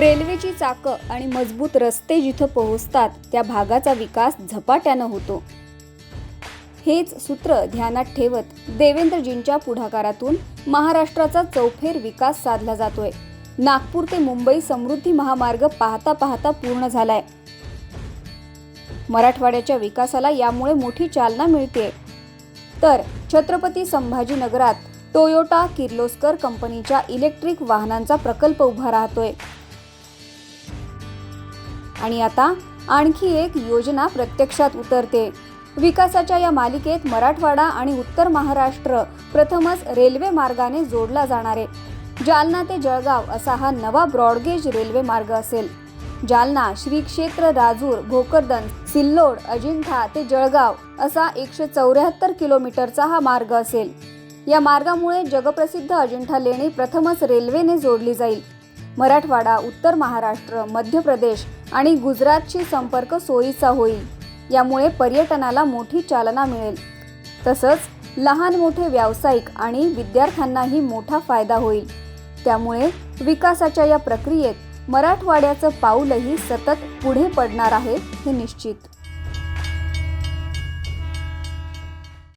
रेल्वेची चाकं आणि मजबूत रस्ते जिथं पोहोचतात त्या भागाचा विकास झपाट्यानं होतो. हेच सूत्र ध्यानात ठेवत देवेंद्रजींच्या पुढाकारातून महाराष्ट्राचा चौफेर विकास साधला जातोय. नागपूर ते मुंबई समृद्धी महामार्ग पाहता पाहता पूर्ण झालाय. मराठवाड्याच्या विकासाला यामुळे मोठी चालना मिळते तर छत्रपती संभाजीनगरात टोयोटा किर्लोस्कर कंपनीच्या इलेक्ट्रिक वाहनांचा प्रकल्प उभा राहतोय. आणि आता आणखी एक योजना प्रत्यक्षात उतरते. विकासाच्या या मालिकेत मराठवाडा आणि उत्तर महाराष्ट्र प्रथमच रेल्वे मार्गाने जोडला जाणार आहे. जालना ते जळगाव असा हा नवा ब्रॉडगेज रेल्वे मार्ग असेल. जालना श्री क्षेत्र राजूर भोकरदन सिल्लोड अजिंठा ते जळगाव असा एकशे चौऱ्याहत्तर किलोमीटरचा हा मार्ग असेल. या मार्गामुळे जगप्रसिद्ध अजिंठा लेणी प्रथमच रेल्वेने जोडली जाईल. मराठवाडा उत्तर महाराष्ट्र मध्य प्रदेश आणि गुजरातशी संपर्क सोयीचा होईल. यामुळे पर्यटनाला मोठी चालना मिळेल. तसंच लहान मोठे व्यावसायिक आणि विद्यार्थ्यांनाही मोठा फायदा होईल. त्यामुळे विकासाच्या या प्रक्रियेत मराठवाड्याचं पाऊलही सतत पुढे पडणार आहे हे निश्चित.